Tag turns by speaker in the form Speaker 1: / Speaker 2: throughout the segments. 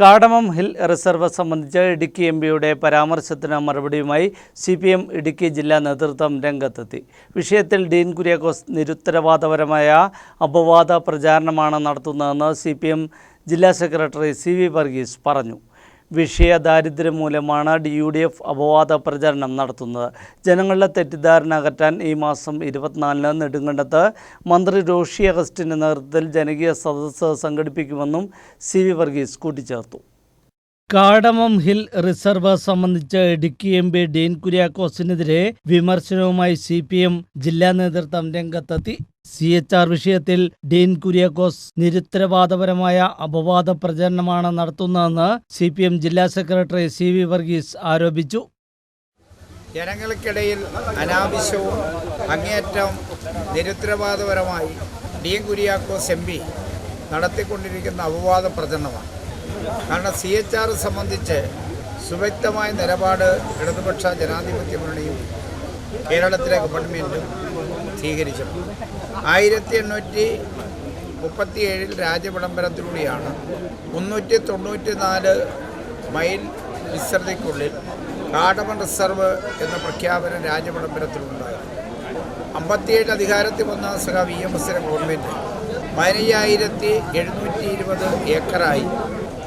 Speaker 1: കാടമം hill reserve സംബന്ധിച്ച് Idukki M പിയുടെ പരാമർശത്തിന് മറുപടിയുമായി സി പി എം ഇടുക്കി ജില്ലാ നേതൃത്വം രംഗത്തെത്തി. വിഷയത്തിൽ ഡീൻ കുര്യാക്കോസ് നിരുത്തരവാദപരമായ അപവാദ പ്രചാരണമാണ് നടത്തുന്നതെന്ന് സി ജില്ലാ സെക്രട്ടറി സി വി വർഗീസ് പറഞ്ഞു. വിഷയ ദാരിദ്ര്യം മൂലമാണ് ഡി യു ഡി എഫ് അപവാദ പ്രചരണം നടത്തുന്നത്. ജനങ്ങളുടെ തെറ്റിദ്ധാരണ അകറ്റാൻ ഈ മാസം ഇരുപത്തിനാലിന് നെടുങ്കണ്ടത്ത് മന്ത്രി റോഷി അഗസ്റ്റിന്റെ നേതൃത്വത്തിൽ ജനകീയ സദസ്സ് സംഘടിപ്പിക്കുമെന്നും സി വി വർഗീസ് കൂട്ടിച്ചേർത്തു. കാടമം ഹിൽ റിസർവ് സംബന്ധിച്ച് ഇടുക്കി എം പി ഡീൻ കുര്യാക്കോസിനെതിരെ വിമർശനവുമായി സി പി എം ജില്ലാ നേതൃത്വം രംഗത്തെത്തി. സി എച്ച് ആർ വിഷയത്തിൽ ഡീൻ കുര്യാക്കോസ് നിരുത്തരവാദപരമായ അപവാദ പ്രചരണമാണ് നടത്തുന്നതെന്ന് സി പി എം ജില്ലാ സെക്രട്ടറി സി വി വർഗീസ് ആരോപിച്ചു.
Speaker 2: ജനങ്ങൾക്കിടയിൽ അനാവശ്യവും അങ്ങേയറ്റം നിരുത്തരവാദപരമായി ഡീൻ കുര്യാക്കോസ് എം പി നടത്തിക്കൊണ്ടിരിക്കുന്ന അപവാദ പ്രചരണമാണ്. കാരണം സി എച്ച് ആർ സംബന്ധിച്ച് സുവ്യക്തമായ നിലപാട് ഇടതുപക്ഷ ജനാധിപത്യ മുന്നണിയും കേരളത്തിലെ ഗവൺമെന്റും സ്വീകരിച്ചത് ആയിരത്തി എണ്ണൂറ്റി മുപ്പത്തി ഏഴിൽ രാജവിളംബരത്തിലൂടെയാണ് മുന്നൂറ്റി തൊണ്ണൂറ്റി നാല് മൈൽ വിസ്തൃതിക്കുള്ളിൽ കാടമൺ റിസർവ് എന്ന പ്രഖ്യാപനം രാജവിളംബരത്തിലുണ്ടായത്. അമ്പത്തിയേഴ് അധികാരത്തിൽ വന്ന സഹ വി എം എസിന്റെ ഗവൺമെന്റ് പതിനയ്യായിരത്തി എഴുന്നൂറ്റി ഇരുപത് ഏക്കറായി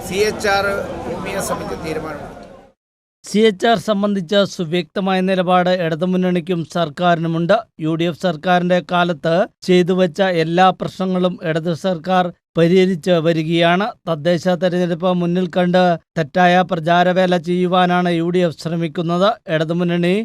Speaker 2: സി എച്ച് ആർ ഭൂമിയെ സംബന്ധിച്ച് തീരുമാനമെടുത്തു.
Speaker 1: സി എച്ച് ആർ സംബന്ധിച്ച സുവ്യക്തമായ നിലപാട് ഇടതുമുന്നണിക്കും സർക്കാരിനുമുണ്ട്. യു ഡി എഫ് സർക്കാരിന്റെ കാലത്ത് ചെയ്തുവച്ച എല്ലാ പ്രശ്നങ്ങളും ഇടതു സർക്കാർ പരിഹരിച്ച് വരികയാണ്. തദ്ദേശ തെരഞ്ഞെടുപ്പ് മുന്നിൽ കണ്ട് തെറ്റായ പ്രചാരവേല ചെയ്യുവാനാണ് യു ഡി എഫ് ശ്രമിക്കുന്നത്. ഇടതുമുന്നണി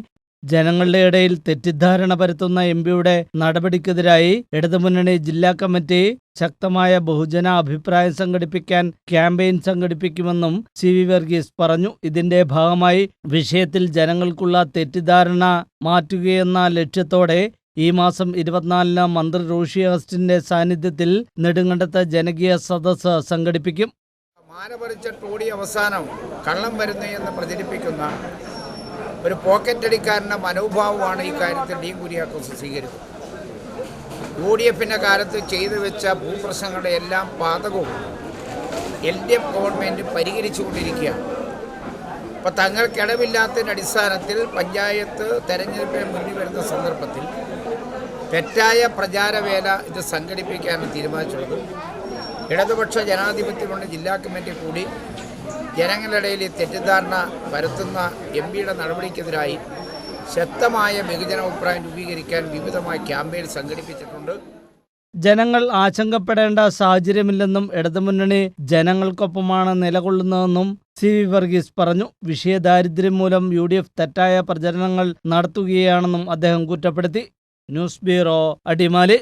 Speaker 1: ജനങ്ങളുടെ ഇടയിൽ തെറ്റിദ്ധാരണ പരത്തുന്ന എം പിയുടെ നടപടിക്കെതിരായി ഇടതുമുന്നണി ജില്ലാ കമ്മിറ്റി ശക്തമായ ബഹുജന അഭിപ്രായം സംഘടിപ്പിക്കാൻ ക്യാമ്പയിൻ സംഘടിപ്പിക്കുമെന്നും സി വി വർഗീസ് പറഞ്ഞു. ഇതിന്റെ ഭാഗമായി വിഷയത്തിൽ ജനങ്ങൾക്കുള്ള തെറ്റിദ്ധാരണ മാറ്റുകയെന്ന ലക്ഷ്യത്തോടെ ഈ മാസം ഇരുപത്തിനാലിന് മന്ത്രി റോഷി അഗസ്റ്റിന്റെ സാന്നിധ്യത്തിൽ നെടുങ്കണ്ടത്ത് ജനകീയ സദസ്സ് സംഘടിപ്പിക്കും.
Speaker 2: മാനപറിച്ച ടോടി അവസാനം കള്ളം വരുന്നു എന്ന് പ്രചരിപ്പിക്കുന്ന ഒരു പോക്കറ്റ് അടിക്കാരന്റെ മനോഭാവമാണ് ഈ കാര്യത്തിൽ ഡി കുര്യാക്കോസ് സ്വീകരിക്കുന്നത് യു ഡി എഫിന്റെ കാലത്ത് ചെയ്തു വെച്ച ഭൂപ്രശ്നങ്ങളുടെ എല്ലാം പാതകവും എൽ ഡി എഫ് ഗവൺമെന്റ് പരിഹരിച്ചുകൊണ്ടിരിക്കുകയാണ്. അപ്പോൾ തങ്ങൾക്കിടവില്ലാത്തതിന്റെ അടിസ്ഥാനത്തിൽ പഞ്ചായത്ത് തെരഞ്ഞെടുപ്പിന് മുന്നിൽ വരുന്ന സന്ദർഭത്തിൽ തെറ്റായ പ്രചാരവേല ഇത് സംഘടിപ്പിക്കാനാണ് തീരുമാനിച്ചുള്ളത്. ഇടതുപക്ഷ ജനാധിപത്യമുണ്ട് ജില്ലാ കമ്മിറ്റി കൂടി. ജനങ്ങളുടെ ഇടയിൽ ഈ തെറ്റിദ്ധാരണ പരത്തുന്ന എം പിയുടെ നടപടിക്കെതിരായി ശക്തമായ ബഹുജന അഭിപ്രായം രൂപീകരിക്കാൻ വിവിധമായ ക്യാമ്പയിൻ സംഘടിപ്പിച്ചിട്ടുണ്ട്.
Speaker 1: ജനങ്ങൾ ആശങ്കപ്പെടേണ്ട സാഹചര്യമില്ലെന്നും ഇടതുമുന്നണി ജനങ്ങൾക്കൊപ്പമാണ് നിലകൊള്ളുന്നതെന്നും സി വി വർഗീസ് പറഞ്ഞു. വിഷയദാരിദ്ര്യം മൂലം യു ഡി എഫ് തെറ്റായ പ്രചരണങ്ങൾ നടത്തുകയാണെന്നും അദ്ദേഹം കുറ്റപ്പെടുത്തി. News bureau Adimali.